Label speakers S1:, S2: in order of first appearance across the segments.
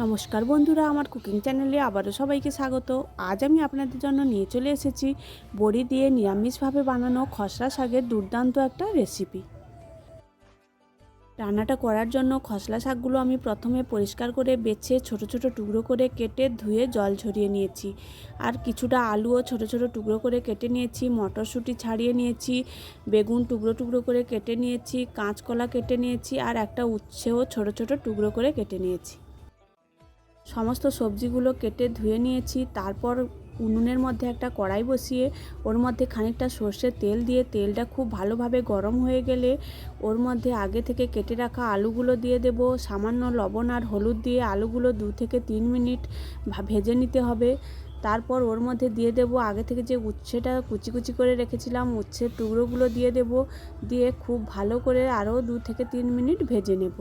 S1: নমস্কার বন্ধুরা, আমার কুকিং চ্যানেলে আবারও সবাইকে স্বাগত। আজ আমি আপনাদের জন্য নিয়ে চলে এসেছি বড়ি দিয়ে নিরামিষভাবে বানানো খসড়া শাকের দুর্দান্ত একটা রেসিপি রান্নাটা করার জন্য খসলা শাকগুলো আমি প্রথমে পরিষ্কার করে বেছে ছোট ছোট টুকরো করে কেটে ধুয়ে জল ঝরিয়ে নিয়েছি। আর কিছুটা আলুও ছোট ছোট টুকরো করে কেটে নিয়েছি, মটরশুঁটি ছাড়িয়ে নিয়েছি, বেগুন টুকরো টুকরো করে কেটে নিয়েছি, কাঁচকলা কেটে নিয়েছি, আর একটা উচ্ছেও ছোট ছোট টুকরো করে কেটে নিয়েছি। সমস্ত সবজিগুলো কেটে ধুয়ে নিয়েছি, তারপর উনুনের মধ্যে একটা কড়াই বসিয়ে, ওর মধ্যে খানিকটা সর্ষের তেল দিয়ে, তেলটা খুব ভালোভাবে গরম হয়ে গেলে ওর মধ্যে আগে থেকে কেটে রাখা আলুগুলো দিয়ে দেব, সামান্য লবণ আর হলুদ দিয়ে আলুগুলো দু থেকে তিন মিনিট ভেজে নিতে হবে। তারপর ওর মধ্যে দিয়ে দেব, আগে থেকে যে উচ্ছেটা কুচি কুচি করে রেখেছিলাম, উচ্ছের টুকরোগুলো দিয়ে দেব, দিয়ে খুব ভালো করে আরও দু থেকে তিন মিনিট ভেজে নেব।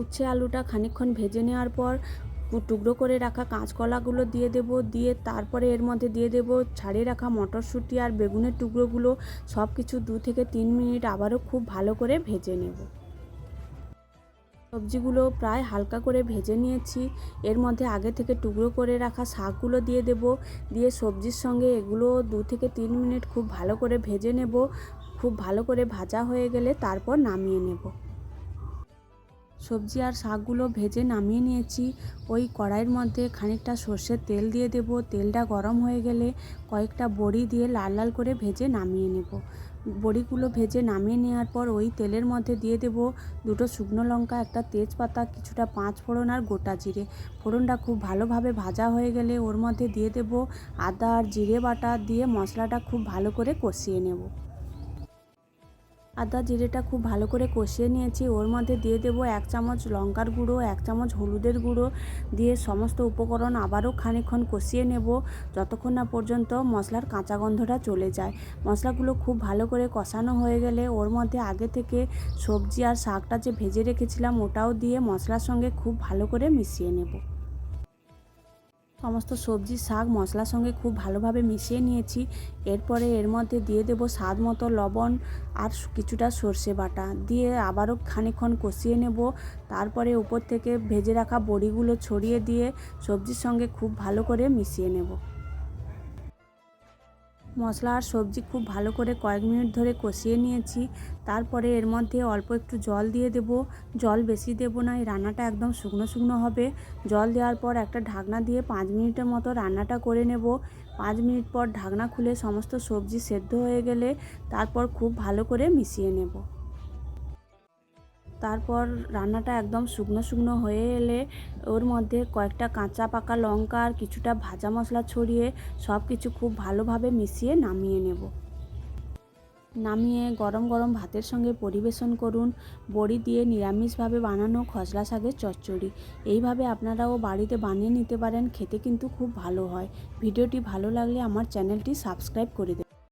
S1: উচ্ছে আলুটা খানিকক্ষণ ভেজে নেওয়ার পর টুকরো করে রাখা কাঁচকলাগুলো দিয়ে দেব, দিয়ে তারপরে এর মধ্যে দিয়ে দেব ছাড়িয়ে রাখা মটরশুঁটি আর বেগুনের টুকরোগুলো। সব কিছু দু থেকে তিন মিনিট আবারও খুব ভালো করে ভেজে নেব। সবজিগুলো প্রায় হালকা করে ভেজে নিয়েছি। এর মধ্যে আগে থেকে টুকরো করে রাখা শাকগুলো দিয়ে দেব, দিয়ে সবজির সঙ্গে এগুলো দু থেকে তিন মিনিট খুব ভালো করে ভেজে নেব। খুব ভালো করে ভাজা হয়ে গেলে তারপর নামিয়ে নেব। সবজি আর শাকগুলো ভেজে নামিয়ে নিয়েছি। ওই কড়াইয়ের মধ্যে খানিকটা সর্ষের তেল দিয়ে দেব। তেলটা গরম হয়ে গেলে কয়েকটা বড়ি দিয়ে লাল লাল করে ভেজে নামিয়ে নেব। বড়িগুলো ভেজে নামিয়ে নেওয়ার পর ওই তেলের মধ্যে দিয়ে দেব দুটো শুকনো লঙ্কা, একটা তেজপাতা, কিছুটা পাঁচ ফোড়ন আর গোটা জিরে। ফোড়নটা খুব ভালোভাবে ভাজা হয়ে গেলে ওর মধ্যে দিয়ে দেব আদা আর জিরে বাটা দিয়ে মশলাটা খুব ভালো করে কষিয়ে নেব। আদা জিরেটা খুব ভালো করে কষিয়ে নিয়েছি। ওর মধ্যে দিয়ে দেব এক চামচ লঙ্কার গুঁড়ো, এক চামচ হলুদের গুঁড়ো। দিয়ে সমস্ত উপকরণ আবারও খানিকক্ষণ কষিয়ে নেব যতক্ষণ না পর্যন্ত মশলার কাঁচা গন্ধটা চলে যায়। মশলাগুলো খুব ভালো করে কষানো হয়ে গেলে ওর মধ্যে আগে থেকে সবজি আর শাকটা যে ভেজে রেখেছিলাম ওটাও দিয়ে মশলার সঙ্গে খুব ভালো করে মিশিয়ে নেব। সমস্ত সবজি, শাক, মশলার সঙ্গে খুব ভালোভাবে মিশিয়ে নিয়েছি। এরপরে এর মধ্যে দিয়ে দেব স্বাদ মতো লবণ আর কিছুটা সর্ষে বাটা। দিয়ে আবারও খানিক্ষণ কষিয়ে নেব। তারপরে উপর থেকে ভেজে রাখা বড়িগুলো ছড়িয়ে দিয়ে সবজির সঙ্গে খুব ভালো করে মিশিয়ে নেব। মশলা আর সবজি খুব ভালো করে কয়েক মিনিট ধরে কষিয়ে নিয়েছি। তারপরে এর মধ্যে অল্প একটু জল দিয়ে দেব। জল বেশি দেব না, এই রান্নাটা একদম শুকনো শুকনো হবে। জল দেওয়ার পর একটা ঢাকনা দিয়ে পাঁচ মিনিটের মতো রান্নাটা করে নেব। পাঁচ মিনিট পর ঢাকনা খুলে সমস্ত সবজি সেদ্ধ হয়ে গেলে তারপর খুব ভালো করে মিশিয়ে নেব। তারপর রান্নাটা একদম শুকনো শুকনো হয়ে এলে ওর মধ্যে কয়েকটা কাঁচা পাকা লঙ্কা আর কিছুটা ভাজা মশলা ছড়িয়ে সব কিছু খুব ভালোভাবে মিশিয়ে নামিয়ে নেব। নামিয়ে গরম গরম ভাতের সঙ্গে পরিবেশন করুন। বড়ি দিয়ে নিরামিষভাবে বানানো খসলা শাকের চচ্চড়ি। এইভাবে আপনারাও বাড়িতে বানিয়ে নিতে পারেন, খেতে কিন্তু খুব ভালো হয়। ভিডিওটি ভালো লাগলে আমার চ্যানেলটি সাবস্ক্রাইব করে দেবেন।